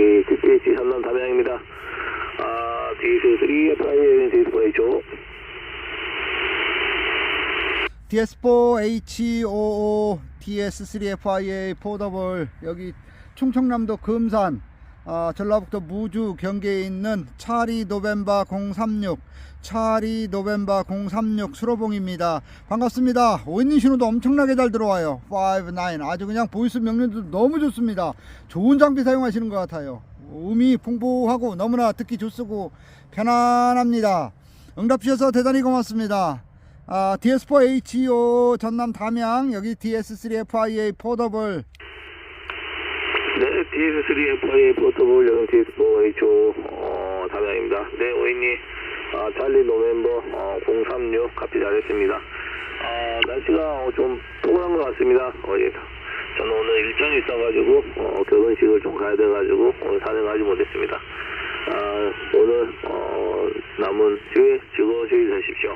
여기 TTH 현남 담양입니다. 아, DS3 FIA DS4H DS4HOO DS3FIA 포더블 여기 충청남도 금산 아, 전라북도 무주 경계에 있는 차리 노벤바 036 차리 노벤바 036 수로봉입니다. 반갑습니다. 오인님 신호도 엄청나게 잘 들어와요. 59 아주 그냥 보이스 명령도 너무 좋습니다 좋은 장비 사용하시는 것 같아요 음이 풍부하고 너무나 듣기 좋고 편안합니다 응답 주셔서 대단히 고맙습니다 아, DS4HO 전남 담양 여기 DS3FIA 포더블 네, DS3 FIA 여성 DS4H 어, 담양입니다. 네, 오인님 아, 찰리 노멤버 어, 036 카피 잘했습니다. 아, 날씨가 어, 좀 포근한 것 같습니다. 어, 예. 저는 오늘 일정이 있어가지고 어, 결혼식을 좀 가야 돼가지고 오늘 산행하지 못했습니다. 아, 오늘 어, 남은 주에 즐거우시게 되십시오.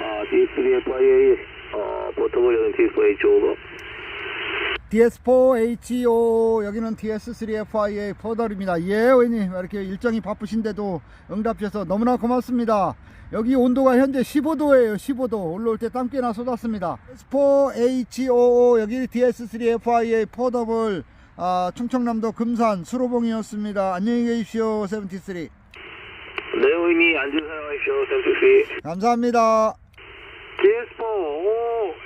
아, DS3 FIA 어, 포터볼 여성 DS4H DS4HO 여기는 DS3FIA 포더입니다. 예 의원님 이렇게 일정이 바쁘신데도 응답 주셔서 너무나 고맙습니다. 여기 온도가 현재 15도예요 15도. 올라올 때땀 꽤나 쏟았습니다. DS4HOO 여기 DS3FIA 포더블 아, 충청남도 금산 수로봉이었습니다. 안녕히 계십시오 73 네, 오인이 앉으세요 하십시오. 센트리. 감사합니다. DS4 OMS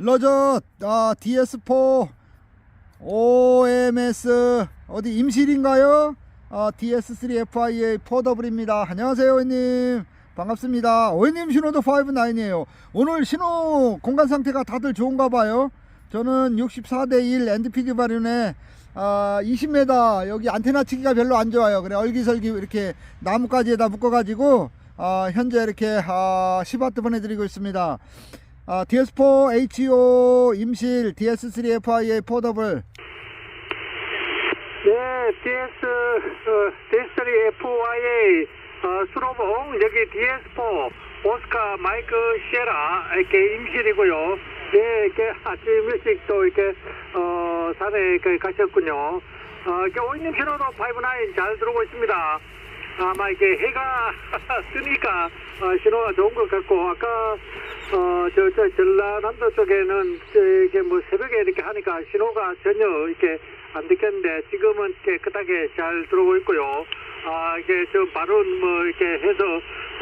러저 아, DS4 OMS 어디 임실인가요? 아, DS3FIA 4W입니다. 안녕하세요, 의원님. 반갑습니다. 의원님 신호도 59이에요. 오늘 신호 공간 상태가 다들 좋은가 봐요. 저는 64대1 NDP 발윤에 아, 20m 여기 안테나 치기가 별로 안 좋아요. 그래 얼기설기 이렇게 나뭇가지에다 묶어가지고 아, 현재 이렇게 아, 10와트 보내드리고 있습니다. 아, DS4HO 임실 DS3FIA 포더블 네, DS, 어, DS3 FYA, 어, 수로봉, 여기 DS4, 오스카 마이크 시에라, 이렇게 임실이고요. 네, 이렇게 아침 일찍 또 이렇게, 어, 산에 이렇게 가셨군요. 어, 이렇게 오인님 신호도 59 잘 들어오고 있습니다. 아마 이게 해가 뜨니까, 어, 신호가 좋은 것 같고, 아까, 어, 저, 저, 전라남도 쪽에는, 저, 이렇게 뭐 새벽에 이렇게 하니까 신호가 전혀 이렇게 안 듣겠는데, 지금은 깨끗하게 잘 들어오고 있고요. 아, 이게 저 발언 뭐 이렇게 해서,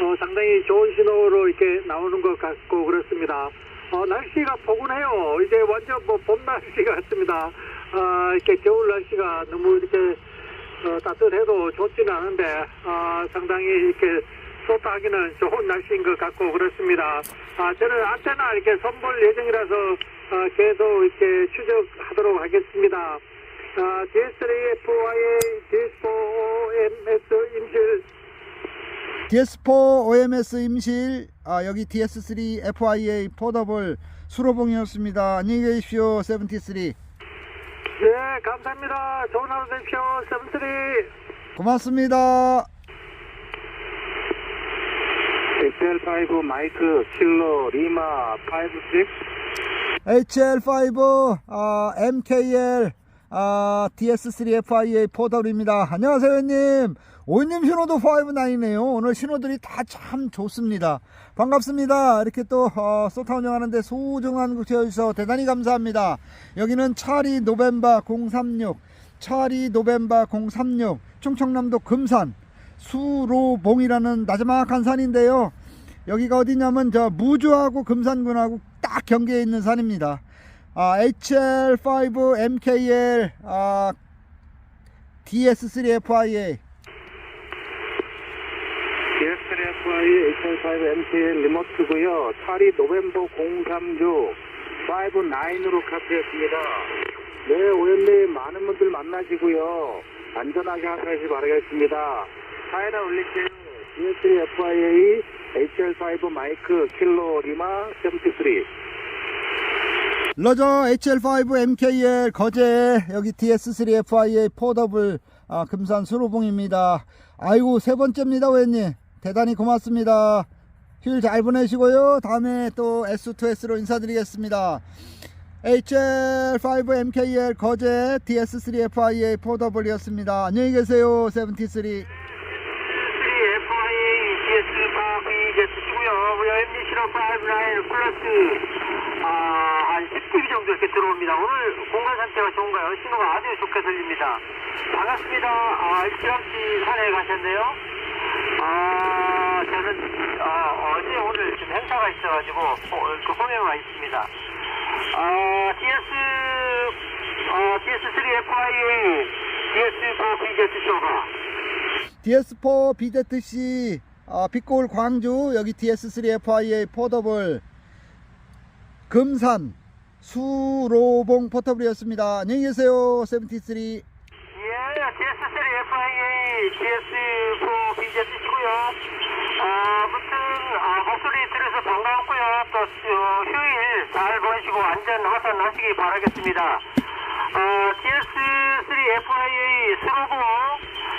어, 상당히 좋은 신호로 이렇게 나오는 것 같고 그렇습니다. 어, 날씨가 포근해요. 이제 완전 뭐 봄 날씨 같습니다. 아, 이렇게 겨울 날씨가 너무 이렇게 어, 따뜻해도 좋지는 않은데 아, 상당히 이렇게 쏟아하기는 좋은 날씨인 것 같고 그렇습니다. 아, 저는 안테나 이렇게 선볼 예정이라서 아, 계속 이렇게 추적하도록 하겠습니다. 아, DS3FYA, DS4OMS 임실 DS4 OMS 임실 아, 여기 DS3FIA 포더블 수로봉이었습니다. 안녕히 계십시오. 73 네, 감사합니다. 좋은 하루 되십시오. 고맙습니다. XL5 마이크 킬러 리마 56 HL5 아, MKL 아, DS3FIA 포더블입니다. 안녕하세요, 회원님. 오인님 신호도 59이네요. 오늘 신호들이 다 참 좋습니다. 반갑습니다. 이렇게 또 어, 소타 운영하는데 소중한 곳 되어주셔서 대단히 감사합니다. 여기는 차리 노벤바 036 차리 노벤바 036 충청남도 금산 수로봉이라는 나지막한 산인데요. 여기가 어디냐면 저 무주하고 금산군하고 딱 경계에 있는 산입니다. 아, HL5 MKL 아, DS3FIA DS3FI XL5 MTL 리모트고요. 차리 노벤버 036 59로 카피했습니다. 네, 오연님 많은 분들 만나시고요. 안전하게 하시기 바라겠습니다. 차에다 올릴게요. DS3FIA HL5 마이크 킬로 리마 73 러저 HL5 MKL 거제 여기 DS3FIA 포더블 아, 금산 수로봉입니다. 아이고 세 번째입니다 웬님 대단히 고맙습니다. 휴일 잘 보내시고요. 다음에 또 S2S로 인사드리겠습니다. HL5MKL 거제 DS3FIA 4W였습니다. 안녕히 계세요. 73. FIA GS 파비 제트고요. 우리 MD 실업 59 플러스 아, 한 10dB 정도 이렇게 들어옵니다. 오늘 공간 상태가 좋은가요? 신호가 아주 좋게 들립니다. 반갑습니다. 아, 일찌감치 산에 가셨네요. 아, 저는 아, 어제 오늘 좀 행사가 있어가지고 어, 그 홍해에 와 있습니다. 아, DS 아, DS3 FIA DS4 BZ 쇼가 DS4 BZC 어, 빅골 광주 여기 DS3FIA 포더블 금산 수로봉 포터블이었습니다. 안녕히 계세요. 73. 예, DS3 FIA, DS4 BZ시고요. 아, 아무튼, 아, 목소리 들어서 반가웠고요. 또, 어, 휴일 잘 보내시고 안전 하산 하시기 바라겠습니다. 아, DS3 FIA 수로보,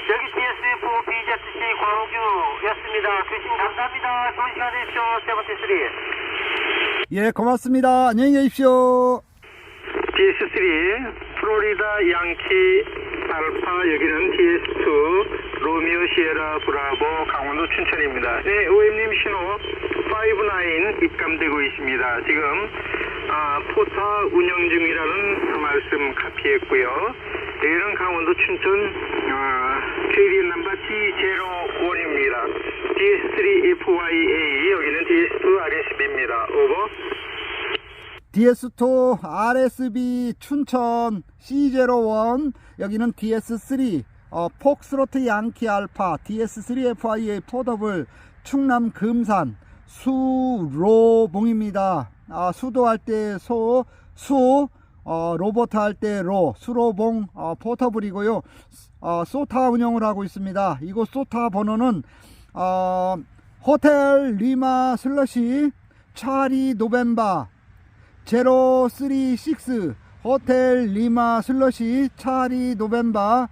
여기 DS4 BZC 광주였습니다. 귀신 감사합니다. 좋은 시간 되십시오. 세븐티스리. 예, 고맙습니다. 안녕히 계십시오. DS3 플로리다 양키 알파 여기는 DS2 로미오 시에라 브라보 강원도 춘천입니다. 네, OM님 신호 59 입감되고 있습니다. 지금 아, 포타 운영 중이라는 말씀 카피했고요. 여기는 강원도 춘천 아, KDN 넘버 T01입니다. DS3 FYA 여기는 DS2 RSB입니다. 오버. DS2 RSB 춘천 C01 여기는 DS3 어, 폭스로트 양키 알파 DS3 FIA 포더블 충남 금산 수로봉입니다. 아, 수도할 때 소, 수, 어, 로버트 할 때 로, 수로봉 어, 포터블이고요. 어, 소타 운영을 하고 있습니다. 이곳 소타 번호는 어, 호텔 리마 슬러시 차리 노벤바 036 호텔 리마 슬러시 차리 노벤바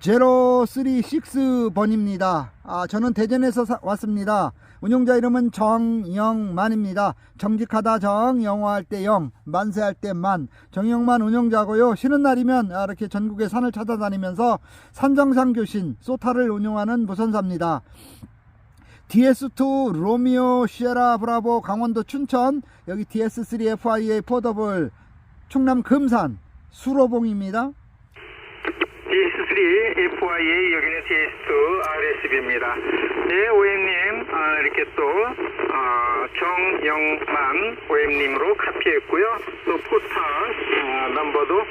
036번입니다. 아, 저는 대전에서 사- 왔습니다. 운용자 이름은 정영만입니다. 정직하다 정, 영어할 때 영, 만세할 때 만. 정영만 운용자고요. 쉬는 날이면 아, 이렇게 전국의 산을 찾아다니면서 산정상 교신, 소타를 운용하는 무선사입니다. DS2 로미오 시에라 브라보 강원도 춘천 여기 DS3 FIA 포더블 충남 금산 수로봉입니다. DS3 FYA 여기는 DS2 RSB입니다. 네, OM님 아, 이렇게 또 아, 정영만 OM님으로 카피했고요. 또 포타 아, 넘버도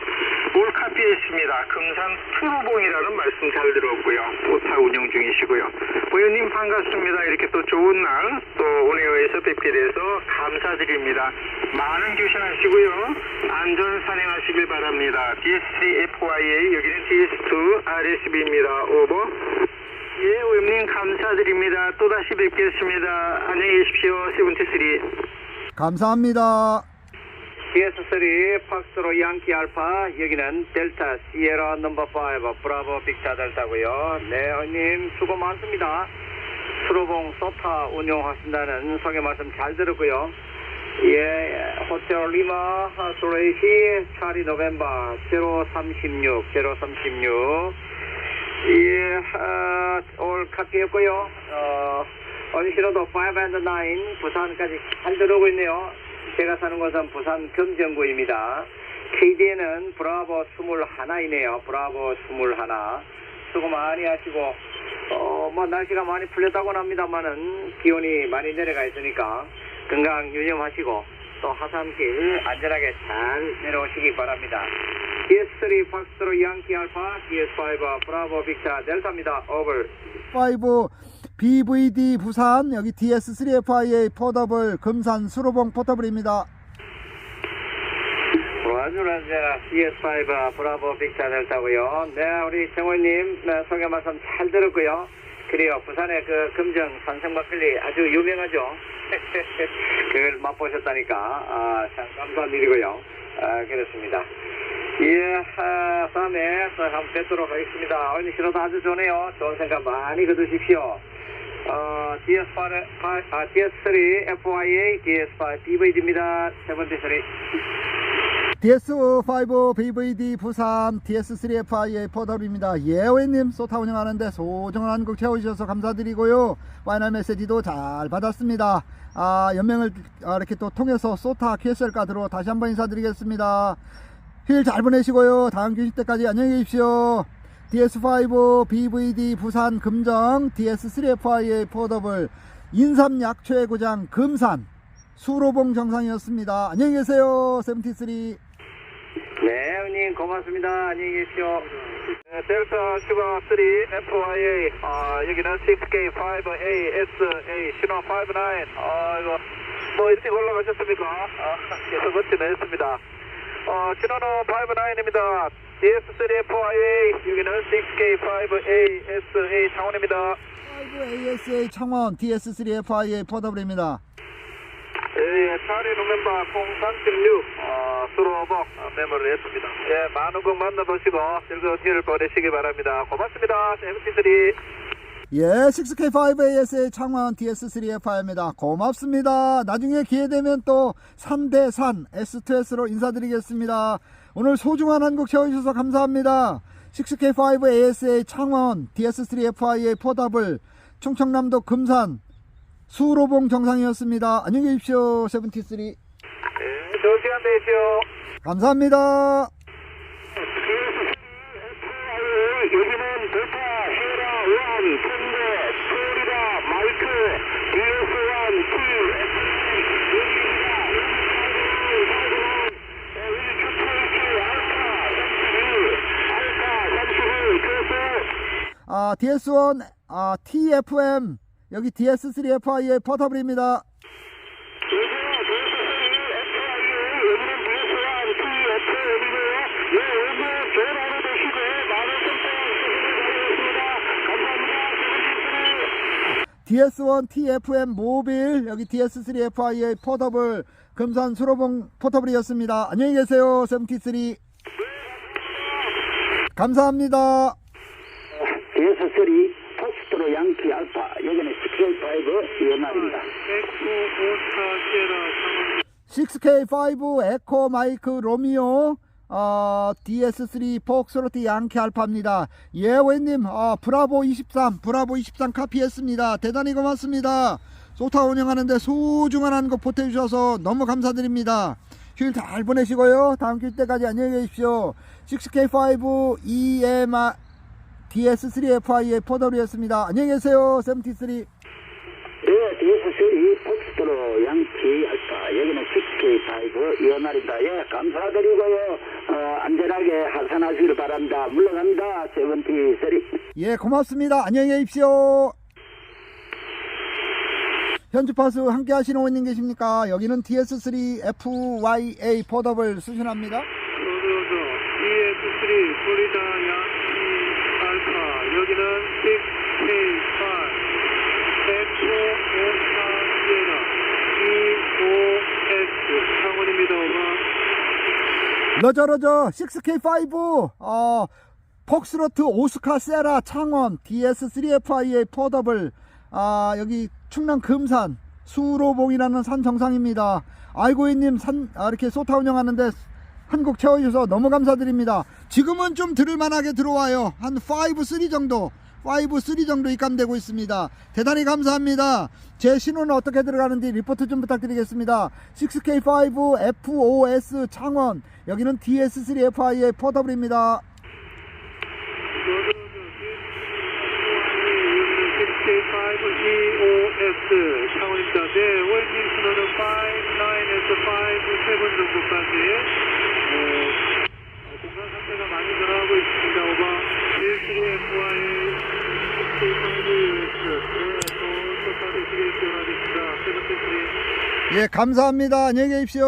올 카피했습니다. 금산 투로봉이라는 말씀 잘 들었고요. 포타 운영 중이시고요. OM님 반갑습니다. 이렇게 또 좋은 날또 온에어에서 뵙게 돼서 감사드립니다. 많은 조심하시고요. 안전 산행하시길 바랍니다. DS3 FYA 여기는 DS2 RSB입니다. 오버. 예, 오염님 감사드립니다. 또다시 뵙겠습니다. 안녕히 계십시오. 세븐티쓰리. 감사합니다. DS3 팍스로 양키 알파 여기는 델타 시에라 넘버 5 브라보 빅타 델타고요. 네, 형님 수고 많습니다. 수로봉 소타 운용하신다는 소개 말씀 잘 들었고요. 예, 호텔 리마 솔레이시 차리 노벤바 036 036 예, 아, 올 카피했고요. 어, 언시로도 5&9 부산까지 잘 들어오고 있네요. 제가 사는 곳은 부산 금정구입니다. KD에는 브라보 21이네요. 브라보 21. 수고 많이 하시고, 어, 뭐 날씨가 많이 풀렸다고는 합니다만은 기온이 많이 내려가 있으니까 건강 유념하시고 또 하산길 안전하게 잘 내려오시기 바랍니다. DS3 팍스로 양키 알파, DS5 브라보 빅타 델타입니다. 오버. 5 BVD 부산 여기 DS3 FIA 포더블 금산 수로봉 포터블입니다. 와주라제라 CS5 브라보 빅타 델타고요. 네, 우리 정호님 네, 소개 말씀 잘 들었고요. 그래요. 부산의 그 금정 산성 막걸리 아주 유명하죠. 그걸 맛보셨다니까 아, 참 감사한 일이고요. 아, 그렇습니다. 예, 아, 다음에 또 한번 뵙도록 하겠습니다. 오늘 신호도 아주 좋네요. 좋은 생각 많이 거두십시오. 어, DS5, 아, DS3 FYA, DS5 BVD입니다. 세 번째 소리. DS5 BVD 부산 DS3FIA 포더입니다. 예외님 소타 운영하는데 소중한 한국 채워주셔서 감사드리고요. 파이널 메시지도 잘 받았습니다. 아, 연맹을 아, 이렇게 또 통해서 소타 QSL 카드로 다시 한번 인사드리겠습니다. 휴일 잘 보내시고요. 다음 교실 때까지 안녕히 계십시오. DS5 BVD 부산 금정 DS3FIA 포더블 인삼 약초의 고장 금산 수로봉 정상이었습니다. 안녕히 계세요. 73. 네, 형님 고맙습니다. 안녕히 계십시오. 네, 델타 슈가 3 FIA 어, 여기는 6K5ASA 신호 59 어, 이거 뭐 일찍 올라가셨습니까? 어, 계속 어찌나 했습니다 어, 신호는 59입니다 DS3 FIA 여기는 6K5ASA 창원입니다 5ASA 창원 DS3FIA 포더블입니다. 예, 차리 노멤버 0316 어, 수로복 어, 메모를 했습니다 예, 많은 곡 만나보시고 즐거운 휴일 보내시기 바랍니다 고맙습니다 MT3 예, 6K5ASA 창원 DS3FI입니다. 고맙습니다. 나중에 기회되면 또 산대산 S2S로 인사드리겠습니다. 오늘 소중한 한국 채워주셔서 감사합니다. 6K5ASA 창원 DS3FIA 포답을 충청남도 금산 수로봉 정상이었습니다. 안녕히 계십시오. 73. 예, 좋은 시간 되십시오 감사합니다. 여기는 델타, 시에라, 원, 탱고, 플로리다, 마이크, DS1, T, 아, DS1, 아, TFM, 여기 DS3FI의 포탑입니다. DS1 TFM 모빌 여기 DS3FI의 포터블 금산 수로봉 포터블이었습니다. 안녕히 계세요. 73 감사합니다. DS3 6K5 이어나입니다. K5 에코 마이크 로미오 어, DS3 폭스로티 양키 알파입니다. 예, 외님, 어, 브라보 23, 브라보 23 카피했습니다. 대단히 고맙습니다. 소타 운영하는데 소중한 한것 보태주셔서 너무 감사드립니다. 휴일 잘 보내시고요. 다음 길 때까지 안녕히 계십시오. 6K5 EMR DS3 FIA 포더리였습니다. 안녕히 계세요. 73. 네, DS3 포스트로 양키 알파 여기는 6K5 연말입니다. 예, 감사드리고요. 어, 안전하게 하산하시길 바랍니다. 물러갑니다. 73. 예, 고맙습니다. 안녕히 계십시오. 현주파수 함께 하시는 원님 계십니까? 여기는 DS3 FYA 포더블 수신합니다. 로드로드 ES3 플로리다 양키 알파 여기는 6K5 에코 오스카 시에라 EOS 창원입니다. 오바 러저러저 6K5 어 폭스로트 오스카 세라 창원 DS3FIA 포더블 아 여기 충남 금산 수로봉이라는 산 정상입니다. 아이고이님 산 아, 이렇게 소타 운영하는데 한국 채워주셔서 너무 감사드립니다. 지금은 좀 들을만하게 들어와요. 한 5, 3 정도 5, 3 정도 입감되고 있습니다. 대단히 감사합니다. 제 신호는 어떻게 들어가는지 리포트 좀 부탁드리겠습니다. 6K5 FOS 창원 여기는 DS3FI의 포더블입니다. K5 EOS 창원입니다. 네, 원님 신호는 59에서 57 정도까지 어, 어, 공간 상태가 많이 변화하고 있습니다. 오바 1 3 FY K5 EOS 네, 또 똑바르시길 기원하겠습니다. 73 예, 감사합니다. 안녕히 계십시오.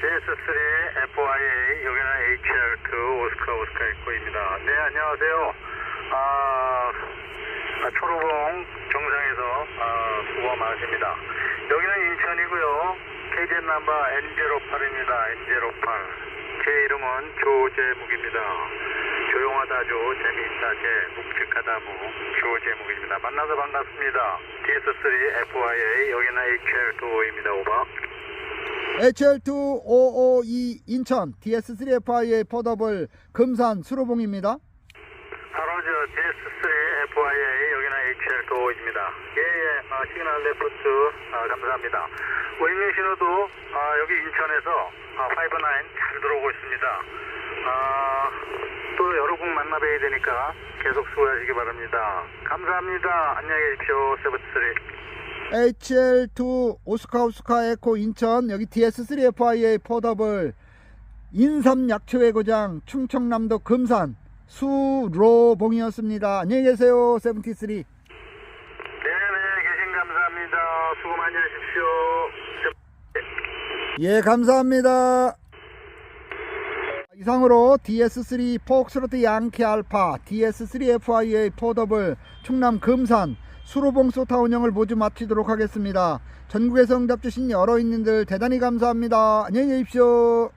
DS3 FIA 여기는 HR2 오스카 오스카 에코입니다. 네 안녕하세요. 아, 아, 초로봉 정상에서 아, 수고 많으십니다. 여기는 인천이고요. KZ 넘버 N08입니다. N08. 제 이름은 조재묵입니다. 조용하다 조, 재미있다 재, 묵직하다 묵, 조재묵입니다. 만나서 반갑습니다. DS3 FIA 여기는 HR2입니다. 오버. HL2552 인천 DS3FIA 포더블 금산 수로봉입니다. 바로 저 DS3 FIA 여기는 HL2입니다. 예예 어, 시그널 레포트 어, 감사합니다. 오인님 신호도 어, 여기 인천에서 어, 59잘 들어오고 있습니다. 어, 또 여러 곡 만나뵈야 되니까 계속 수고하시기 바랍니다. 감사합니다. 안녕히 계십시오. 세븐3. HL2 오스카 오스카 에코 인천 여기 DS3FIA 포더블 인삼 약초의 고장 충청남도 금산 수로봉이었습니다. 안녕히 계세요. 73. 네네 계신 감사합니다. 수고 많이 하십시오. 예, 감사합니다. 이상으로 DS3 폭스로트 양키 알파, DS3 FIA 포더블, 충남 금산, 수로봉 소타 운영을 모두 마치도록 하겠습니다. 전국에서 응답 주신 여러 인님들 대단히 감사합니다. 안녕히 계십시오.